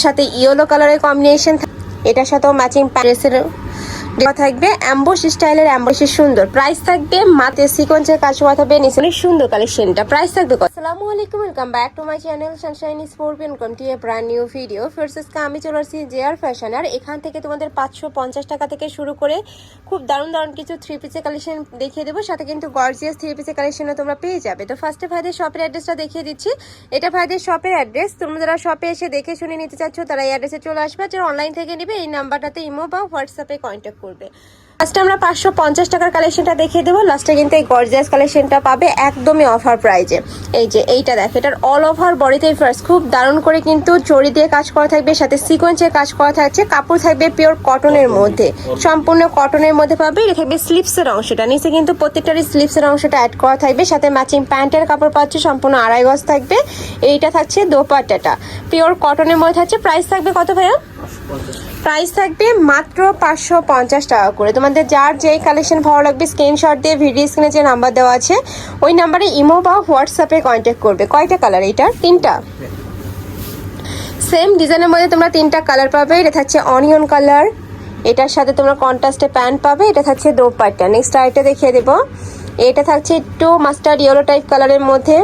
সাথে ইয়েলো কালারের কম্বিনেশন এটার সাথেও ম্যাচিং প্যারেসের থাকবে অ্যাম্বোস স্টাইলের অ্যাম্বোসে সুন্দর। প্রাইস থাকবে মাতে সিকোয়েন্সের কাজ করা থাকবে, নিচে অনেক সুন্দর কালেকশনটা প্রাইস থাকবে আসসালামু আলাইকুম welcome back to my channel sunshine স্পোর্পিয়ান welcome to a brand new video ফার্সেসকে আমি চলে আসছি জেআর ফ্যাশন আর এখান থেকে তোমাদের পাঁচশো পঞ্চাশ টাকা থেকে শুরু করে খুব দারুণ দারুণ কিছু থ্রি পিসের কালেকশন দেখিয়ে দেবো। সাথে কিন্তু গর্জিয়াস থ্রি পিসের কালেকশনও তোমরা পেয়ে যাবে। তো ফার্স্টে ভাইদের শপের অ্যাড্রেসটা দেখিয়ে দিচ্ছি। এটা ভাইদের শপের অ্যাড্রেস তোমরা যারা শপে এসে দেখে শুনে নিতে চাচ্ছ, তারা এই অ্যাড্রেসে চলে আসবে। যারা অনলাইন থেকে নিবে, এই নাম্বারটাতে ইমো বা হোয়াটসঅ্যাপে কন্ট্যাক্ট করবে। ফার্স্টে আমরা পাঁচশো পঞ্চাশ টাকার কালেকশনটা দেখিয়ে দেবো। লাস্টে কিন্তু এই গর্জিয়াস কালেকশনটা পাবে একদমই অফার প্রাইজে এই যে এইটা দেখো এটার অল ওভার বডিতে ফার্স্ট খুব দারুণ করে কিন্তু চড়ি দিয়ে কাজ করা থাকবে সাথে সিকোয়েন্সের কাজ করা থাকছে কাপড় থাকবে পিওর কটনের মধ্যে। সম্পূর্ণ কটনের মধ্যে পাবে এটা থাকবে স্লিপসের অংশটা। নিচে কিন্তু প্রত্যেকটারই স্লিপসের অংশটা অ্যাড করা থাকবে সাথে ম্যাচিং প্যান্টের কাপড় পাচ্ছে সম্পূর্ণ আড়াই গজ থাকবে। এইটা থাকছে দোপাট্টাটা। পিওর কটনের মধ্যে থাকছে। প্রাইস থাকবে কত ভাইয়া? প্রাইস থাকবে মাত্র পাঁচশো পঞ্চাশ টাকা করে। তোমাদের যার যেই কালেকশন ভালো লাগবে স্ক্রিনশট দিয়ে ভিডিও স্ক্রিনে যে নাম্বার দেওয়া আছে, ওই নাম্বারে ইমো বা হোয়াটসঅ্যাপে কন্ট্যাক্ট করবে। কয়টা কালার এইটার তিনটা? সেম ডিজাইনের মধ্যে তোমরা তিনটা কালার পাবে। এটা থাকছে অনিয়ন কালার এটার সাথে তোমরা কন্ট্রাস্টে প্যান্ট পাবে। এটা থাকছে দোপাট্টা। নেক্সট আরেকটা দেখিয়ে দেবো। এটা থাকছে একটু মাস্টার্ড ইয়েলো টাইপ কালারের মধ্যে।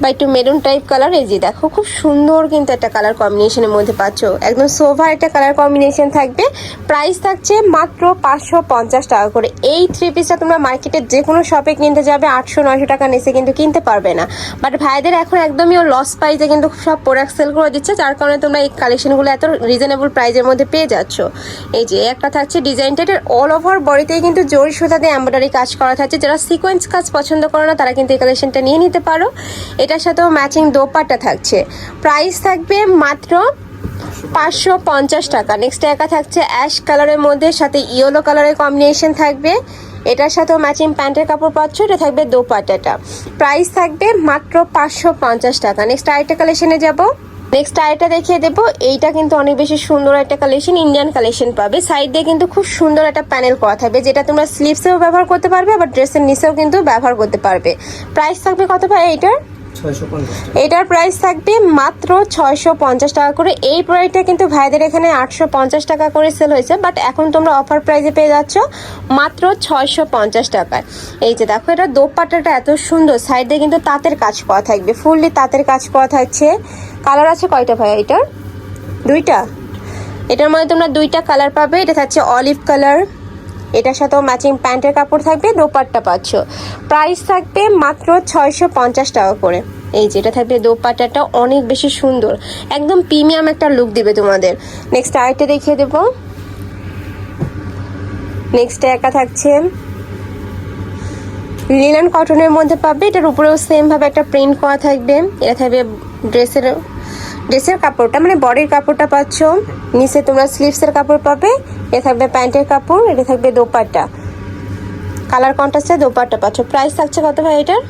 বা একটু মেরুন টাইপ কালার এই যে দেখো, খুব সুন্দর কিন্তু একটা কালার কম্বিনেশনের মধ্যে পাচ্ছ। একদম সোভার একটা কালার কম্বিনেশন থাকবে। প্রাইস থাকছে মাত্র পাঁচশো পঞ্চাশ টাকা করে। এই থ্রি পিসটা তোমরা মার্কেটে যে কোনো শপে কিনতে যাবে, আটশো, নয়শো টাকা নিচে কিন্তু কিনতে পারবে না। বাট ভাইদের এখন একদমই ও লস প্রাইসে কিন্তু সব প্রোডাক্ট সেল করে দিচ্ছে, যার কারণে তোমরা এই কালেকশনগুলো এত রিজনেবল প্রাইসের মধ্যে পেয়ে যাচ্ছ। এই যে একটা থাকছে ডিজাইনটা এটার অল ওভার বডিতেই কিন্তু জরি সুতা দিয়ে এম্ব্রয়ডারি কাজ করা থাকছে। যারা সিকোয়েন্স কাজ পছন্দ করে না, তারা কিন্তু এই কালেকশনটা নিয়ে নিতে পারো। এটার সাথেও ম্যাচিং দোপাট্টা থাকছে। প্রাইস থাকবে মাত্র পাঁচশো পঞ্চাশ টাকা। নেক্সট একা থাকছে অ্যাশ কালারের মধ্যে, সাথে ইয়েলো কালারের কম্বিনেশন থাকবে। এটার সাথেও ম্যাচিং প্যান্টের কাপড় পাচ্ছ, এটা থাকবে দোপাট্টাটা। প্রাইস থাকবে মাত্র পাঁচশো পঞ্চাশ টাকা। নেক্সট আরেকটা কালেকশনে যাব। নেক্সট আরেকটা দেখিয়ে দেবো। এইটা কিন্তু অনেক বেশি সুন্দর একটা কালেকশন ইন্ডিয়ান কালেকশন পাবে। সাইড দিয়ে কিন্তু খুব সুন্দর একটা প্যানেল করা থাকবে, যেটা তোমরা স্লিভসেও ব্যবহার করতে পারবে, আবার ড্রেসের নিচেও কিন্তু ব্যবহার করতে পারবে। প্রাইস থাকবে কত ভাই এইটার? এটার প্রাইস থাকবে মাত্র ছয়শো পঞ্চাশ টাকা করে। এই প্রোডাক্টটা কিন্তু ভাইদের এখানে আটশো পঞ্চাশ টাকা করে সেল হয়েছে বাট এখন তোমরা অফার প্রাইসে পেয়ে যাচ্ছ মাত্র ছয়শো পঞ্চাশ টাকায়। এই যে দেখো, এটা দোপাট্টাটা এত সুন্দর। সাইডে কিন্তু তাঁতের কাজ করা থাকবে ফুললি তাঁতের কাজ করা থাকছে। কালার আছে কয়টা ভাই এটার? দুইটা? এটার মধ্যে তোমরা দুইটা কালার পাবে। এটা থাকছে অলিভ কালার এটার সাথেও ম্যাচিং প্যান্টের কাপড় থাকবে, দোপাট্টা পাচ্ছ। প্রাইস থাকবে মাত্র ছয়শো পঞ্চাশ টাকা করে। এই যেটা থাকবে দোপাট্টাটা অনেক বেশি সুন্দর। একদম প্রিমিয়াম একটা লুক দিবে তোমাদের। নেক্সট আরেকটা দেখিয়ে দেবো। নেক্সট একা থাকছে। লিলান কটনের মধ্যে পাবে, এটার উপরেও সেম ভাবে একটা প্রিন্ট করা থাকবে। এটা থাকবে ড্রেসের ড্রেসের কাপড়টা মানে বডির কাপড়টা পাচ্ছ। নিচে তোমরা স্লিভসের কাপড় পাবে এ থাকবে প্যান্টের কাপড় এটা থাকবে দোপাট্টা। কালার কন্ট্রাস্টে দোপাট্টা পাচ্ছ। প্রাইস থাকছে কত ভাই এটার?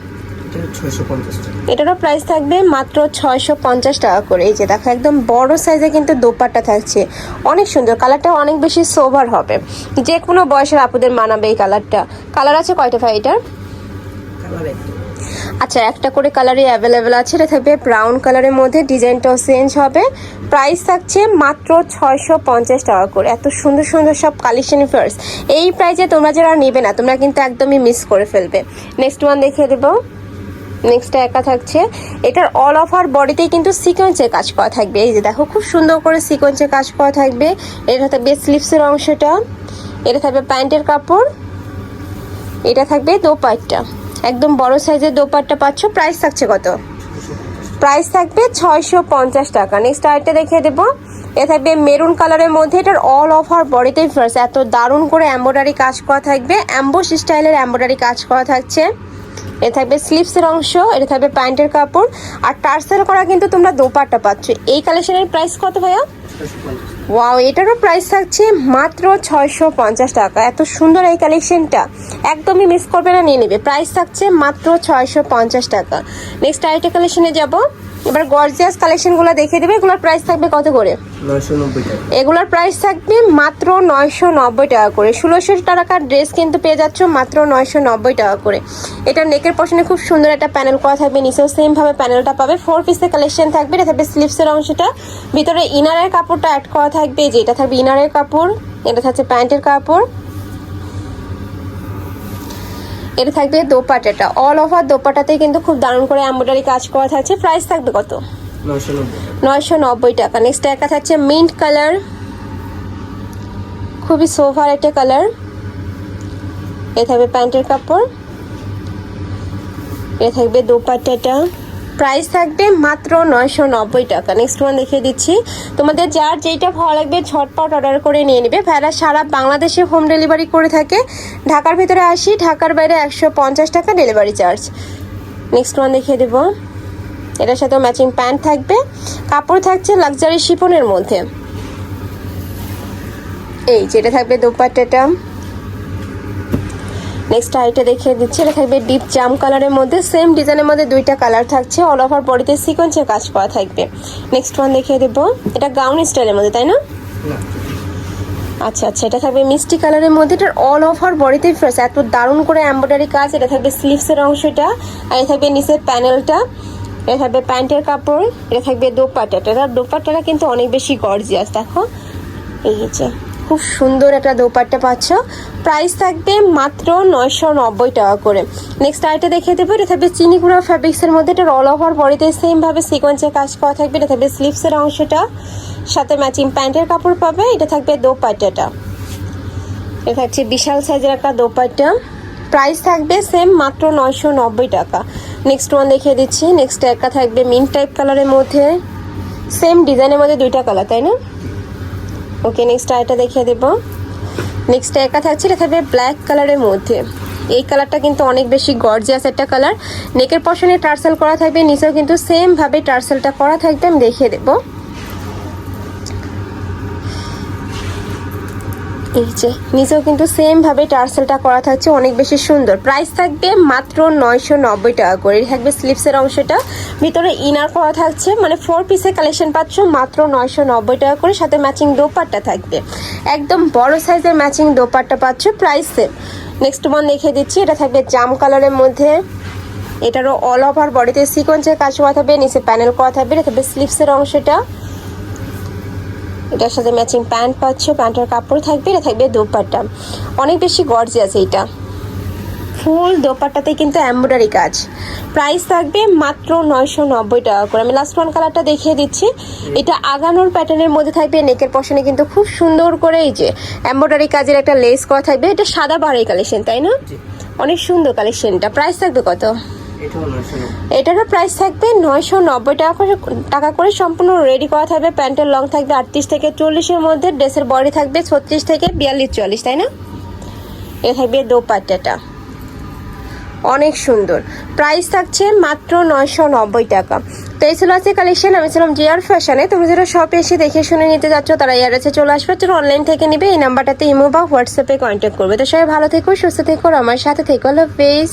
এটারও প্রাইস থাকবে মাত্র ছয়শো পঞ্চাশ টাকা করে। এই যে দেখো একদম বড় সাইজে কিন্তু দোপাট্টা থাকছে। অনেক সুন্দর কালারটা অনেক বেশি সোভার হবে। যে কোনো বয়সের আপুদের মানাবে এই কালারটা কালার আছে কয়টা ভাই এটার? কালার আচ্ছা একটা করে কালারই অ্যাভেলেবেল আছে, এটা থাকবে ব্রাউন কালারের মধ্যে ডিজাইনটাও চেঞ্জ হবে। প্রাইস থাকছে মাত্র ছয়শো পঞ্চাশ টাকা করে। এত সুন্দর সুন্দর সব কালেকশন ফার্স্ট এই প্রাইজে তোমরা যারা নেবে না, তোমরা কিন্তু একদমই মিস করে ফেলবে। নেক্সট ওয়ান দেখিয়ে দেবো। নেক্সটটা একা থাকছে। এটার অল ওভার বডিতেই কিন্তু সিকোয়েন্সের কাজ করা থাকবে। এই যে দেখো, খুব সুন্দর করে সিকোয়েন্সের কাজ করা থাকবে। এটা থাকবে স্লিভসের অংশটা। এটা থাকবে প্যান্টের কাপড়। এটা থাকবে দোপাট্টা। একদম বড় সাইজের দোপাট্টা পাচ্ছ। প্রাইস থাকছে কত? প্রাইস থাকবে ছয়শো পঞ্চাশ টাকা। নেক্সট আরেকটা দেখিয়ে দেবো। এ থাকবে মেরুন কালারের মধ্যে। এটার অল ওভার বডিতেই ফার্স্ট এত দারুণ করে এম্ব্রয়ডারি কাজ করা থাকবে। অ্যাম্বোস স্টাইলের এম্ব্রয়ডারি কাজ করা থাকছে। এ থাকবে স্লিপসের অংশ, এটা থাকবে প্যান্টের কাপড়, আর টার্সেল করা কিন্তু তোমরা দোপাট্টা পাচ্ছ। এই কালেকশনের প্রাইস কত ভাইয়া? ওয়াও এটারও প্রাইস থাকছে মাত্র ছয়শো পঞ্চাশ টাকা। এত সুন্দর এই কালেকশনটা একদমই মিস করবে না, নিয়ে নেবে। প্রাইস থাকছে মাত্র ছয়শো পঞ্চাশ টাকা। নেক্সট আরেকটা কালেকশনে যাব। এবার গর্জিয়াস কালেকশনগুলো দেখিয়ে দেবে। এগুলোর প্রাইস থাকবে কত করে? এগুলোর প্রাইস থাকবে মাত্র নয়শো নব্বই টাকা করে। ষোলোশো টাকার ড্রেস কিন্তু পেয়ে যাচ্ছ মাত্র নয়শো নব্বই টাকা করে। এটা নেকের পশনে খুব সুন্দর একটা প্যানেল করা থাকবে। নিচেও সেম ভাবে প্যানেলটা পাবে। ফোর পিসের কালেকশন থাকবে। এটা থাকবে স্লিপসের অংশটা। ভিতরে ইনারের কাপড়টা অ্যাড করা থাকবে। যে এটা থাকবে ইনারের কাপড় এটা থাকছে প্যান্টের কাপড়। এটা থাকবে দোপাটাটা। অল ওভার দোপাটাতে কিন্তু খুব দারুণ করে এমব্রয়ডারি কাজ করা থাকছে। প্রাইস থাকবে কত? নয়শো নব্বই টাকা। নেক্সট একটা থাকছে মিন্ট কালার খুবই সোভার একটা কালার এ থাকবে প্যান্টের কাপড়। এ থাকবে দোপাট্টাটা প্রাইস থাকবে মাত্র নয়শো নব্বই টাকা। নেক্সট ওয়ান দেখিয়ে দিচ্ছি। তোমাদের যার যেইটা ভালো লাগবে ঝটপট অর্ডার করে নিয়ে নেবে। ভ্যারা সারা বাংলাদেশে হোম ডেলিভারি করে থাকে। ঢাকার ভিতরে আসি, ঢাকার বাইরে একশো পঞ্চাশ টাকা ডেলিভারি চার্জ নেক্সট ওয়ান দেখিয়ে দেবো। এটার সাথে ম্যাচিং প্যান্ট থাকবে। কাপড় থাকছে লাক্সারি শিপনের মধ্যে। এই যেটা থাকবে দোপাট্টাটা। নেক্সট আইটা দেখিয়ে দিচ্ছি, এটা থাকবে ডিপ জাম কালারের মধ্যে সেম ডিজাইনের মধ্যে দুইটা কালার থাকছে অল ওভার বডিতে সিকোয়েন্সের কাজ করা থাকবে। নেক্সট ওয়ান দেখিয়ে দেবো, এটা গাউন স্টাইলের মধ্যে, তাই না? আচ্ছা আচ্ছা এটা থাকবে মিষ্টি কালারের মধ্যে, এটার অল ওভার বডিতে ফ্রেশ এত দারুণ করে এমব্রয়ডারি কাজ, এটা থাকবে স্লিভসের অংশটা আর এটা থাকবে নিচের প্যানেলটা এটা থাকবে প্যান্টের কাপড়, এটা থাকবে দোপাট্টাটা এটার দোপাট্টাটা কিন্তু অনেক বেশি গর্জিয়াস দেখো, এই যে। খুব সুন্দর একটা দোপাট্টা পাচ্ছ। প্রাইস থাকবে মাত্র নয়শো নব্বই টাকা করে। নেক্সট আইটা দেখিয়ে দেবো, এটা থাকবে চিনি গুঁড়া ফ্যাব্রিক্সের মধ্যে। এটা অল ওভার বডিতে সেম ভাবে সিকোয়েন্সের কাজ করা থাকবে। এটা থাকবে স্লিভসের অংশটা। সাথে ম্যাচিং প্যান্টের কাপড় পাবে। এটা থাকবে দোপাট্টাটা। এটা হচ্ছে বিশাল সাইজের একটা দোপাট্টা। প্রাইস থাকবে সেম মাত্র নয়শো নব্বই টাকা। নেক্সট ওয়ান দেখিয়ে দিচ্ছি। নেক্সট একটা থাকবে মিন্ট টাইপ কালারের মধ্যে। সেম ডিজাইনের মধ্যে দুইটা কালার তাই না? ওকে নেক্সট আরেকটা দেখিয়ে দেব। নেক্সট একা থাকছে, এটা থাকবে ব্ল্যাক কালারের মধ্যে। এই কালারটা কিন্তু অনেক বেশি গর্জিয়াস একটা কালার নেকের পশনে টার্সেল করা থাকবে, নিচেও কিন্তু সেমভাবে টার্সেলটা করা থাকবে, আমি দেখিয়ে দেবো। এই যে নিচেও কিন্তু সেম ভাবে টার্সেলটা করা থাকছে, অনেক বেশি সুন্দর। প্রাইস থাকবে মাত্র নয়শো নব্বই টাকা করে। থাকবে স্লিপসের অংশটা। ভিতরে ইনার করা থাকছে মানে ফোর পিসের কালেকশন পাচ্ছ, মাত্র নয়শো নব্বই টাকা করে। সাথে ম্যাচিং দোপাট্টা থাকবে। একদম বড় সাইজের ম্যাচিং দোপাট্টা পাচ্ছ প্রাইস সেম নেক্সট ওয়ান দেখে দিচ্ছি, এটা থাকবে জাম কালারের মধ্যে। এটারও অল ওভার বডিতে সিকোয়েন্সের কাজ করা থাকবে, নিচে প্যানেল করা থাকবে, এটা থাকবে স্লিপসের অংশটা। এটার সাথে ম্যাচিং প্যান্ট পাচ্ছ প্যান্টের কাপড় থাকবে এটা থাকবে দোপাট্টা। অনেক বেশি গর্জিয়াস এইটা। ফুল দোপাট্টাতে কিন্তু এমব্রয়ডারি কাজ। প্রাইস থাকবে মাত্র নয়শো নব্বই টাকা করে। আমি লাস্ট ওয়ান কালারটা দেখিয়ে দিচ্ছি। এটা আগানোর প্যাটার্নের মধ্যে থাকবে নেকের পশনে কিন্তু খুব সুন্দর করে এই যে এমব্রয়ডারি কাজের একটা লেস করা থাকবে। এটা সাদা বাড়ি কালেকশন তাই না? অনেক সুন্দর কালেকশনটা প্রাইস থাকবে কত? এটারও প্রাইস থাকবে নয়শো নব্বই টাকা করে টাকা করে সম্পূর্ণ রেডি করা থাকবে, প্যান্টের লং থাকবে আটত্রিশ থেকে চল্লিশের মধ্যে ড্রেসের বডি থাকবে ছত্রিশ থেকে বিয়াল্লিশ চুয়াল্লিশ তাই না? এ থাকবে দোপাট্টাটা। অনেক সুন্দর। প্রাইস থাকছে মাত্র নয়শো নব্বই টাকা। তো এই ছিল আজকে কালেকশন আমি ছিলাম জিয়ার ফ্যাশনে তুমি যারা শপে এসে দেখে শুনে নিতে যাচ্ছ, তারা ইয়ারেছে চলে আসবে। যারা অনলাইন থেকে নিবে, এই নাম্বারটাতে ইমো বা হোয়াটসঅ্যাপে কন্ট্যাক্ট করবে। তো সবাই ভালো থেকো, সুস্থ থেকো আমার সাথে থেকো। হাফেজ